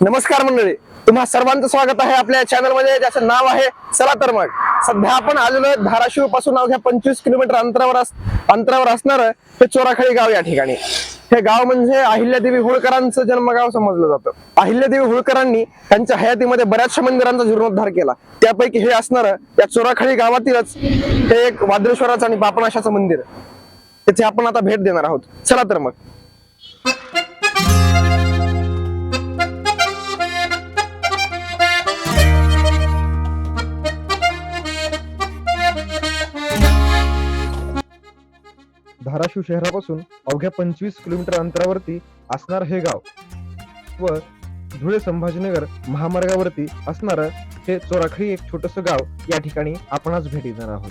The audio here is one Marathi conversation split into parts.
नमस्कार मंडळी. तुम्हा सर्वांचं स्वागत आहे आपल्या चॅनलमध्ये ज्याचं नाव आहे चला तर मग. सध्या आपण आलेलो आहे धाराशिवपासून अवघ्या पंचवीस किलोमीटर अंतरावर अंतरावर असणार हे चोराखळी गाव या ठिकाणी. हे गाव म्हणजे अहिल्यादेवी होळकरांचं जन्मगाव समजलं जातं. अहिल्यादेवी होळकरांनी त्यांच्या हयातीमध्ये बऱ्याचशा मंदिरांचा जीर्णोद्धार केला. त्यापैकी हे असणार या चोराखळी गावातीलच हे एक वाद्रेश्वराचं आणि बापनाशाचं मंदिर. त्याची आपण आता भेट देणार आहोत. चला तर मग. धाराशिव शहरापासून अवघ्या पंचवीस किलोमीटर अंतरावरती असणार हे गाव व धुळे संभाजीनगर महामार्गावरती असणार हे चोराखळी एक छोटस गाव या ठिकाणी आपणच भेट देणार आहोत.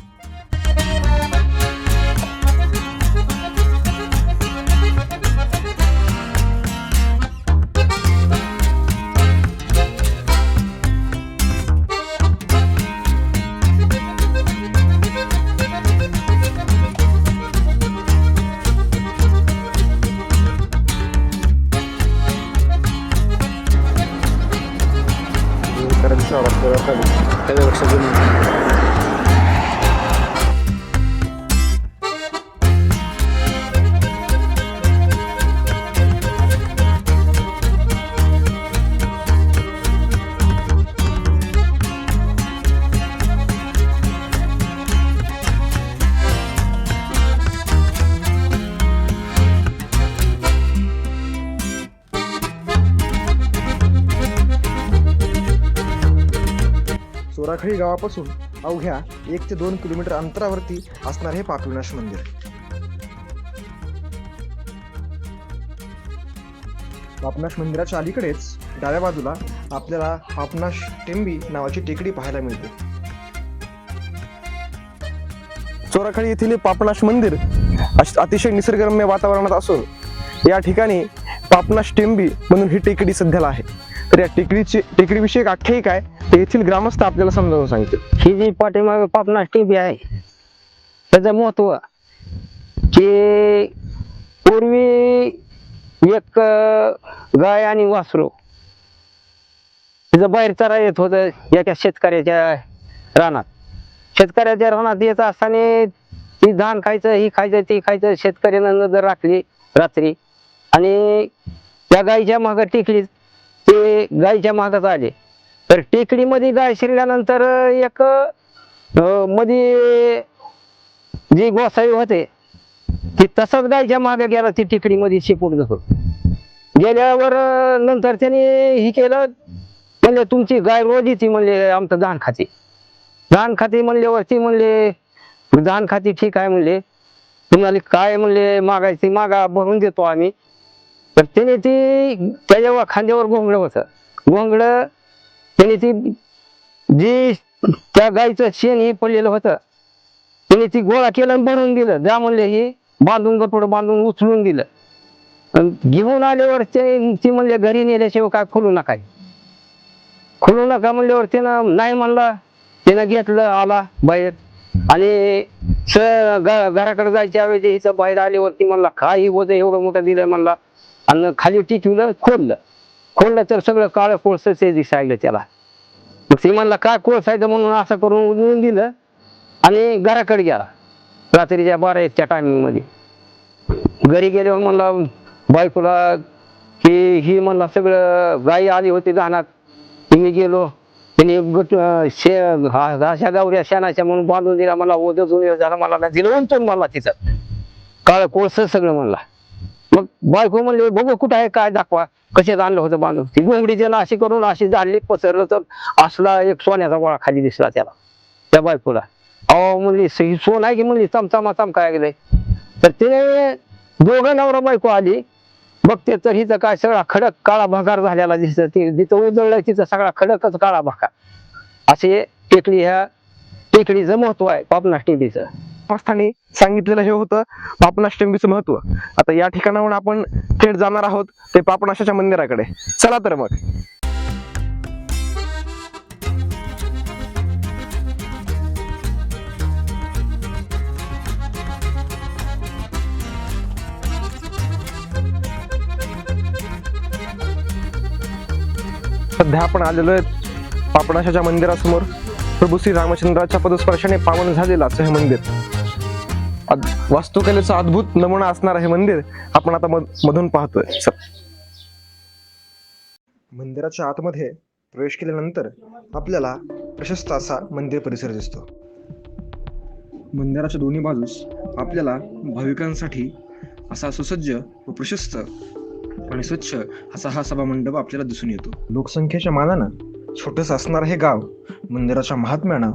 चोराखळी गावापासून अवघ्या एक ते दोन किलोमीटर अंतरावरती असणार हे पापविनाश मंदिर. पापनाश मंदिराच्या अलीकडेच डाव्या बाजूला आपल्याला पापनाश टेंबी नावाची टेकडी पाहायला मिळते. चोराखळी येथील पापनाश मंदिर अश- अतिशय निसर्गरम्य वातावरणात असून या ठिकाणी पापनाश टेंबी म्हणून ही टेकडी सध्याला आहे. तर या टेकडीची टेकडीविषयी एक आख्यायिका आहे. ते येथील ग्रामस्थ आपल्याला समजावून सांगतील. ही जी पाठीमागे पापनास टीबी आहे त्याचं महत्त्व की पूर्वी एक गाय आणि वासरू तिचं बाहेर चरा येत होतं एका शेतकऱ्याच्या रानात. शेतकऱ्याच्या रानात येत असताना ती धान खायचं ही खायचं ती खायचं शेतकऱ्यानं नजर राखली रात्री. आणि त्या गायीच्या मागं टिकली ते गायीच्या मागच आले. तर टेकडीमध्ये गाय शिरल्यानंतर एक मध्ये जी गोसाई होते ती तसंच गायच्या मागे गेला ती टेकडीमध्ये शिपून धरून गेल्यावर नंतर त्याने हे केलं म्हणले तुमची गाय रोज ती म्हणले आमचं धान खाते. धान खाते म्हणल्यावर ती म्हणले धान खाते ठीक आहे म्हणले. तुम्हाला काय म्हणले मागायची मागा भरून देतो आम्ही. तर त्याने ती त्याच्या खांद्यावर घोंगडं होतं घोंगडं त्याने ती जी त्या गाईचं शेण हे पडलेलं होतं त्याने ती गोळा केलं आणि भरून दिलं. जा म्हणले हे बांधून थोडं बांधून उचलून दिलं. घेऊन आल्यावर ते ती म्हणले घरी नेल्याशिवाय काय खोलू नका खोलू नका म्हणल्यावर त्यानं नाही म्हणला. त्यानं घेतलं आला बाहेर. आणि घराकडे जायच्या वेळेस हिचं बाहेर आल्यावरती म्हणला काही होतं एवढं मोठं दिलं म्हणला. आणि खाली टिकवलं खोललं खोललं तर सगळं काळं कोळसं ते दिसायलं त्याला. मग ते म्हणला काय कोळसायचं म्हणून असं करून उजळून दिलं आणि घराकडे गेला. रात्रीच्या बारा आहेत त्या टायमिंगमध्ये घरी गेल्यावर म्हणला बायकोला की ही म्हणला सगळं गाई आली होती धानात तिने गेलो. तिने गट शे अशा गावऱ्या शेणाच्या म्हणून बांधून दिला. मला ओदजून झाला. मला दिलं. उंचून मला तिथं. काळ कोळस सगळं म्हणला. मग बायको म्हणले बघू कुठं आहे काय दाखवा कसे आणलं होतं बांधून? ती घोंगडी त्याला अशी करून अशी झाडली पसरलं तर असला एक सोन्याचा गोळा खाली दिसला त्याला त्या बायकोला. अहो म्हणली सोन आहे की? म्हणली चमचामा चमकाय गेले तर तिने दोघं नवरा बायको आली. बघते तर हिचं काय सगळा खडक काळा भाकार झालेला दिसत. ती जिथं उजळलं तिचं सगळा खडकच काळा भाकार असे टेकडी ह्या टेकडीचं महत्त्व आहे पापनाश टेकडीचं. स्थानी सांगितलेलं हे होतं पापनाष्टमीचं महत्त्व आता या ठिकाणाहून आपण थेट जाणार आहोत ते पापनाशाच्या मंदिराकडे. चला तर मग. सध्या आपण आलेलो आहे पापणाशाच्या मंदिरासमोर. प्रभू श्री रामचंद्राच्या पदस्पर्शाने पावन झालेलं असं हे मंदिर. वास्तुकलेचा अद्भुत नमुना असणार हे मंदिर आपण आता मधून पाहतोय सर. मंदिराच्या आतमध्ये प्रवेश केल्यानंतर आपल्याला प्रशस्त असा मंदिर परिसर दिसतो. मंदिराच्या दोन्ही बाजूस आपल्याला भाविकांसाठी असा सुसज्ज व प्रशस्त आणि स्वच्छ असा हा सभा मंडप आपल्याला दिसून येतो. लोकसंख्येच्या मानानं छोटंसं असणारं हे गाव मंदिराच्या महात्म्यानं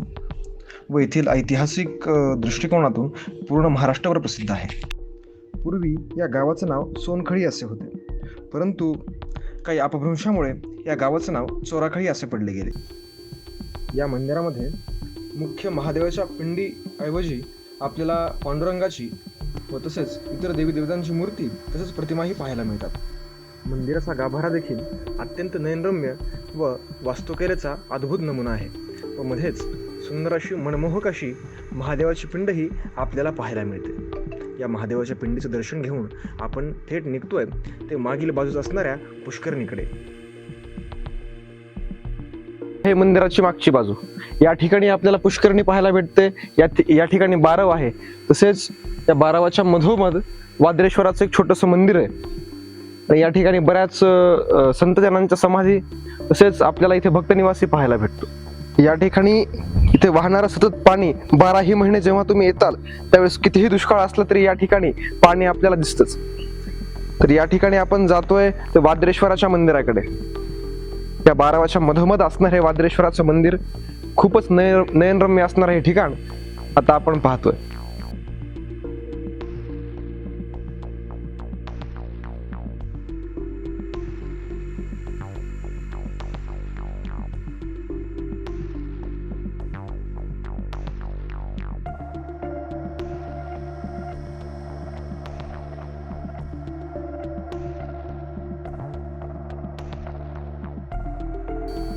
व येथील ऐतिहासिक दृष्टिकोनातून पूर्ण महाराष्ट्रावर प्रसिद्ध आहे. पूर्वी या गावाचं नाव सोनखळी असे होते. परंतु काही अपभ्रंशामुळे या गावाचं नाव चोराखळी असे पडले गेले. या मंदिरामध्ये मुख्य महादेवाच्या पिंडीऐवजी आपल्याला पांडुरंगाची व तसेच इतर देवी देवतांची मूर्ती तसेच प्रतिमाही पाहायला मिळतात. मंदिराचा गाभारा देखील अत्यंत नयनरम्य व वास्तुकलेचा अद्भुत नमुना आहे. व मध्येच सुंदर अशी मनमोहक अशी महादेवाची पिंडही आपल्याला पाहायला मिळते. या महादेवाच्या पिंडीचं दर्शन घेऊन आपण थेट निघतोय ते मागील बाजूस असणाऱ्या पुष्करणीकडे. हे मंदिराची मागची बाजू. या ठिकाणी आपल्याला पुष्करणी पाहायला भेटते. या या ठिकाणी बारव आहे. तसेच या बारावाच्या मधोमध वाद्रेश्वराचं एक छोटंसं मंदिर आहे. या ठिकाणी बऱ्याच संतजनांच्या समाधी तसेच आपल्याला इथे भक्तनिवासी पाहायला भेटतो. या ठिकाणी इथे वाहणारं सतत पाणी बाराही महिने जेव्हा तुम्ही येताल त्यावेळेस कितीही दुष्काळ असला तरी या ठिकाणी पाणी आपल्याला दिसतंच. तर या ठिकाणी आपण जातोय ते वाद्रेश्वराच्या मंदिराकडे. या बारावाच्या मधोमध असणार हे वाद्रेश्वराचं मंदिर खूपच नयन नयनरम्य असणारं हे ठिकाण आता आपण पाहतोय.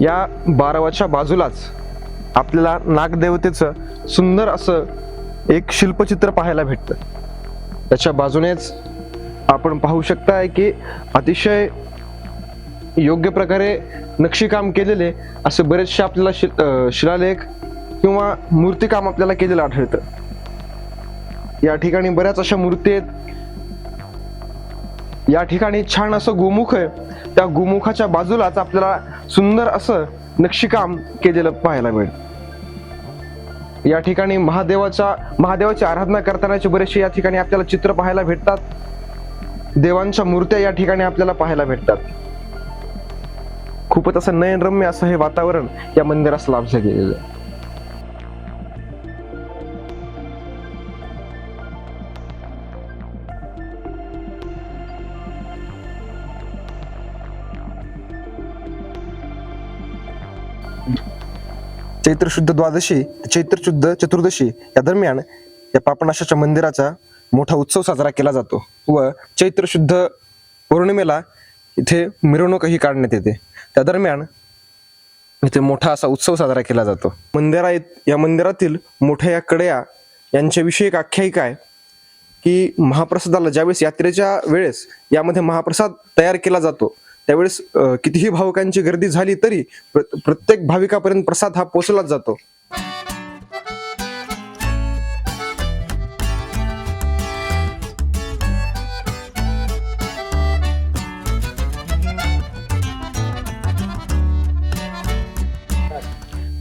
या बारावाच्या बाजूलाच आपल्याला नागदेवतेचं सुंदर असं एक शिल्पचित्र पाहायला भेटतं. त्याच्या बाजूनेच आपण पाहू शकताय की अतिशय योग्य प्रकारे नक्षीकाम केलेले असे बरेचसे आपल्याला शि शिलालेख किंवा मूर्तिकाम आपल्याला केलेलं आढळतं. या ठिकाणी बऱ्याच अशा मूर्ती आहेत. या ठिकाणी छान असं गोमुख आहे. त्या गोमुखाच्या बाजूलाच आपल्याला सुंदर असं नक्षीकाम केलेलं पाहायला मिळेल. या ठिकाणी महादेवाच्या महादेवाची आराधना करतानाचे बरेचसे या ठिकाणी आपल्याला चित्र पाहायला भेटतात. देवांच्या मूर्त्या या ठिकाणी आपल्याला पाहायला भेटतात. खूपच असं नयनरम्य असं हे वातावरण या मंदिरास लाभलं गेलेलं आहे. चैत्र शुद्ध द्वादशी चैत्र शुद्ध चतुर्दशी या दरम्यान या पापनाशाच्या मंदिराचा मोठा उत्सव साजरा केला जातो व चैत्र शुद्ध पौर्णिमेला इथे मिरवणूकही काढण्यात येते. त्या दरम्यान इथे मोठा असा उत्सव साजरा केला जातो. मंदिरा या मंदिरातील मोठ्या या कड्या यांच्याविषयी एक आख्यायिका आहे की महाप्रसादाला ज्यावेळेस यात्रेच्या वेळेस यामध्ये महाप्रसाद तयार केला जातो त्यावेळेस कितीही भाविकांची गर्दी झाली तरी प्र- प्रत्येक भाविकापर्यंत प्रसाद हा पोचलाच जातो.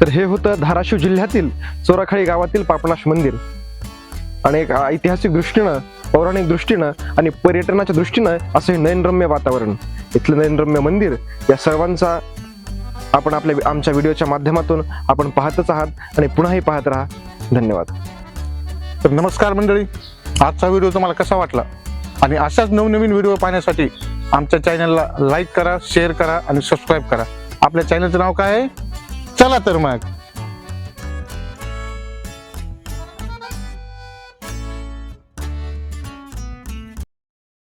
तर हे होतं धाराशिव जिल्ह्यातील चोराखळी गावातील पापलाश मंदिर. आणि एक ऐतिहासिक दृष्टीनं पौराणिक दृष्टीनं आणि पर्यटनाच्या दृष्टीनं असं हे नयनरम्य वातावरण. इथलं नयनरम्य मंदिर या सर्वांचा आपण आपल्या आमच्या व्हिडिओच्या माध्यमातून आपण पाहतच आहात आणि पुन्हाही पाहत राहा. धन्यवाद. तर नमस्कार मंडळी. आजचा व्हिडिओ तुम्हाला कसा वाटला? आणि अशाच नवनवीन व्हिडिओ पाहण्यासाठी आमच्या चॅनलला लाईक करा शेअर करा आणि सबस्क्राईब करा. आपल्या चॅनलचं नाव काय आहे? चला तर मग.